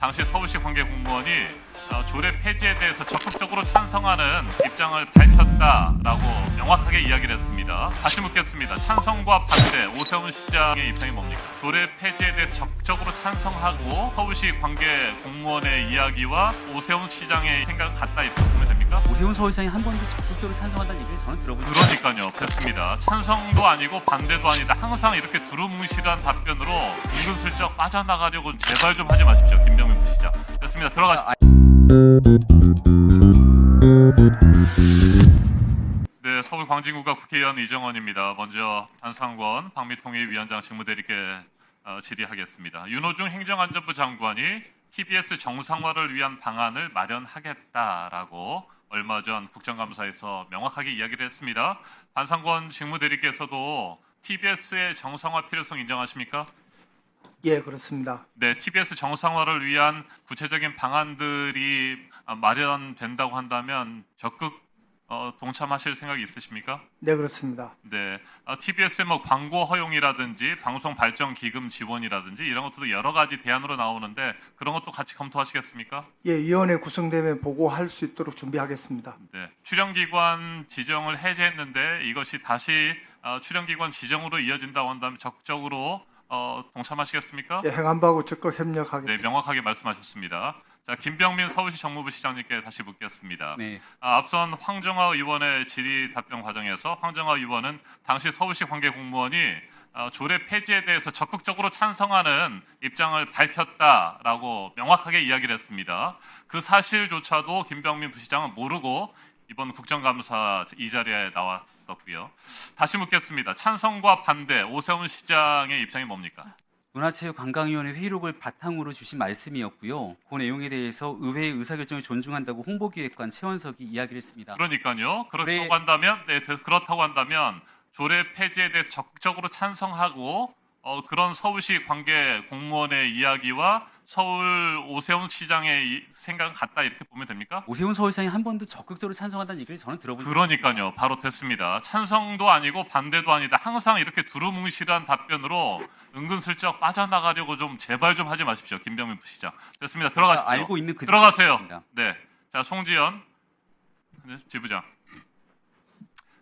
당시 서울시 관계 공무원이 어, 조례 폐지에 대해서 적극적으로 찬성하는 입장을 밝혔다라고 명확하게 이야기를 했습니다. 다시 묻겠습니다. 찬성과 반대 오세훈 시장의 입장이 뭡니까? 조례 폐지에 대해 적극적으로 찬성하고 서울시 관계 공무원의 이야기와 오세훈 시장의 생각은 같다 이렇게 보면 됩니까? 오세훈 서울시장이 한 번도 적극적으로 찬성한다는 얘기를 저는 적이 그러니까요. 됐습니다. 찬성도 아니고 반대도 아니다. 항상 이렇게 두루뭉실한 답변으로 은근슬쩍 빠져나가려고 제발 좀 하지 마십시오. 김병민 부시장. 됐습니다. 들어가십시오. 네, 서울 광진구가 국회의원 이정원입니다. 먼저 한상권 박미통일 위원장 직무대리께 어, 질의하겠습니다. 윤호중 행정안전부 장관이 TBS 정상화를 위한 방안을 마련하겠다라고 얼마 전 국정감사에서 명확하게 이야기를 했습니다. 한상권 직무대리께서도 TBS의 정상화 필요성 인정하십니까? 예, 그렇습니다. 네, TBS 정상화를 위한 구체적인 방안들이 아, 마련된다고 한다면 적극 어, 동참하실 생각이 있으십니까? 네, 그렇습니다. 네, TBS의 뭐 광고 허용이라든지 방송 발전 기금 지원이라든지 이런 것들도 여러 가지 대안으로 나오는데 그런 것도 같이 검토하시겠습니까? 예, 위원회 구성되면 보고할 수 있도록 준비하겠습니다. 네, 출연기관 지정을 해제했는데 이것이 다시 어, 출연기관 지정으로 이어진다고 한다면 적극적으로 어, 동참하시겠습니까? 예, 행안부하고 적극 네, 협력하겠습니다. 명확하게 말씀하셨습니다. 자, 김병민 서울시 정무부 시장님께 다시 묻겠습니다. 네. 아, 앞선 황정화 의원의 질의 답변 과정에서 황정화 의원은 당시 서울시 관계 공무원이 어, 조례 폐지에 대해서 적극적으로 찬성하는 입장을 밝혔다라고 명확하게 이야기를 했습니다. 그 사실조차도 김병민 부시장은 모르고 이번 국정감사 이 자리에 나왔었고요. 다시 묻겠습니다. 찬성과 반대 오세훈 시장의 입장이 뭡니까? 문화체육관광위원회 회의록을 바탕으로 주신 말씀이었고요. 그 내용에 대해서 의회의 의사결정을 존중한다고 홍보기획관 최원석이 이야기를 했습니다. 그러니까요. 그렇다고 네. 한다면, 네, 그- 그렇다고 한다면 조례 폐지에 대해서 적극적으로 찬성하고 어, 그런 서울시 관계 공무원의 이야기와 서울 오세훈 시장의 이- 생각은 같다 이렇게 보면 됩니까? 오세훈 서울시장이 한 번도 적극적으로 찬성한다는 얘기를 저는 들어본 그러니까요. 바로 됐습니다. 찬성도 아니고 반대도 아니다. 항상 이렇게 두루뭉실한 답변으로 은근슬쩍 빠져나가려고 좀 제발 좀 하지 마십시오. 김병민 부시장. 됐습니다. 들어가십시오. 알고 있는 그대로 들어가세요. 네. 자, 송지연 네, 지부장.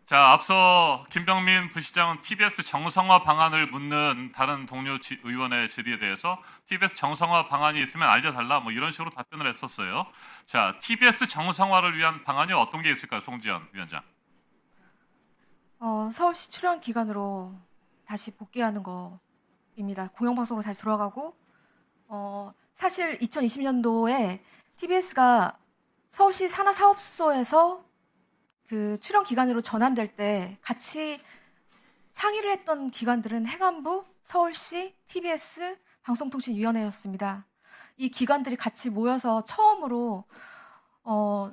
자, 앞서 김병민 부시장은 TBS 정상화 방안을 묻는 다른 동료 지- 의원의 질의에 대해서 TBS 정상화 방안이 있으면 알려달라 뭐 이런 식으로 답변을 했었어요. 자, TBS 정상화를 위한 방안이 어떤 게 있을까요, 송지연 위원장? 어, 서울시 출연 기간으로 다시 복귀하는 거입니다. 공영방송으로 다시 돌아가고, 어, 사실 2020년도에 TBS가 서울시 산하사업소에서 그 출연 기간으로 전환될 때 같이 상의를 했던 기관들은 행안부, 서울시, TBS, 방송통신위원회였습니다. 이 기관들이 같이 모여서 처음으로 어,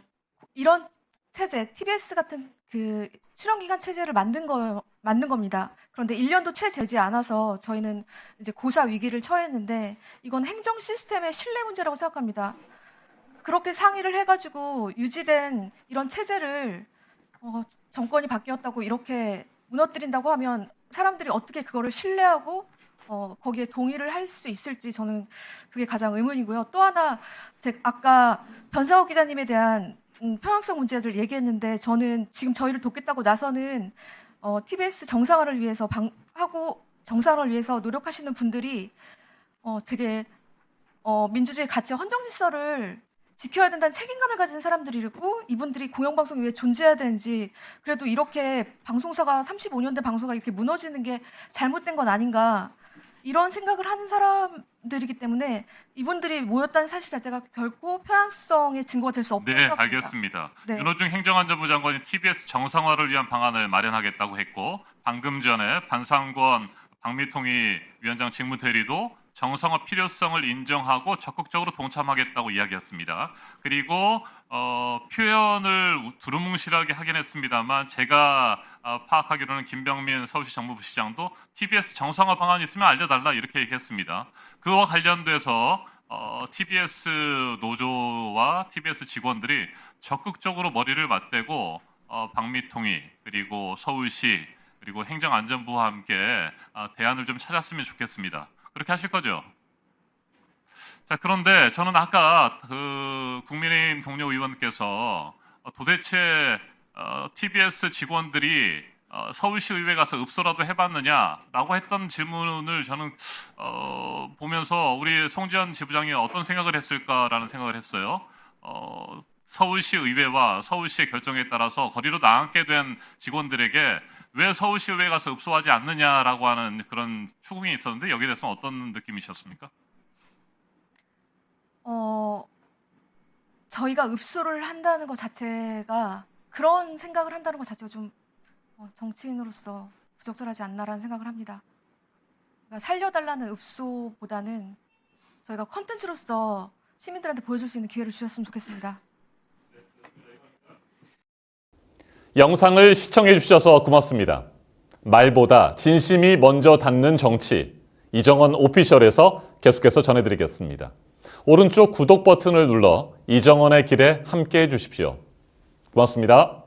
이런 체제, TBS 같은 그 출연 기간 체제를 만든 거 만든 겁니다. 그런데 1년도 채 되지 않아서 저희는 이제 고사 위기를 처했는데 이건 행정 시스템의 신뢰 문제라고 생각합니다. 그렇게 상의를 해가지고 유지된 이런 체제를 어, 정권이 바뀌었다고 이렇게 무너뜨린다고 하면 사람들이 어떻게 그거를 신뢰하고 어, 거기에 동의를 할 수 있을지 저는 그게 가장 의문이고요. 또 하나 제 아까 변상욱 기자님에 대한 음, 평행성 문제를 얘기했는데 저는 지금 저희를 돕겠다고 나서는 어, TBS 정상화를 위해서 방, 하고 정상화를 위해서 노력하시는 분들이 어, 되게 어, 민주주의 가치 헌정 질서를 지켜야 된다는 책임감을 가진 사람들이고 이분들이 공영방송이 왜 존재해야 되는지 그래도 이렇게 방송사가 35년 된 방송사가 이렇게 무너지는 게 잘못된 건 아닌가 이런 생각을 하는 사람들이기 때문에 이분들이 모였다는 사실 자체가 결코 편향성의 증거가 될 수 없다고 네, 생각합니다. 알겠습니다. 네. 윤호중 행정안전부 장관이 TBS 정상화를 위한 방안을 마련하겠다고 했고 방금 전에 반상권 박미통이 위원장 직무대리도 정상화 필요성을 인정하고 적극적으로 동참하겠다고 이야기했습니다. 그리고 어, 표현을 두루뭉실하게 하긴 했습니다만 제가 어, 파악하기로는 김병민 서울시 정무부 시장도 TBS 정상화 방안이 있으면 알려달라 이렇게 얘기했습니다. 그와 관련돼서 어, TBS 노조와 TBS 직원들이 적극적으로 머리를 맞대고 어, 박미통이 그리고 서울시 그리고 행정안전부와 함께 아, 대안을 좀 찾았으면 좋겠습니다. 그렇게 하실 거죠? 자, 그런데 저는 아까 그 국민의힘 동료 의원께서 어, 도대체 어, TBS 직원들이 어, 서울시 의회 가서 읍소라도 해봤느냐라고 했던 질문을 저는 어, 보면서 우리 송지현 지부장이 어떤 생각을 했을까라는 생각을 했어요. 어, 서울시 의회와 서울시의 결정에 따라서 거리로 나앉게 된 직원들에게 왜 서울시 의회 가서 읍소하지 않느냐라고 하는 그런 추궁이 있었는데 여기에 대해서는 어떤 느낌이셨습니까? 어, 저희가 읍소를 한다는 것 자체가 그런 생각을 한다는 것 자체가 좀 어, 정치인으로서 부적절하지 않나라는 생각을 합니다. 그러니까 살려달라는 읍소보다는 저희가 컨텐츠로서 시민들한테 보여줄 수 있는 기회를 주셨으면 좋겠습니다. 영상을 시청해 주셔서 고맙습니다. 말보다 진심이 먼저 닿는 정치. 이정원 오피셜에서 계속해서 전해드리겠습니다. 오른쪽 구독 버튼을 눌러 이정원의 길에 함께 해 주십시오. 고맙습니다.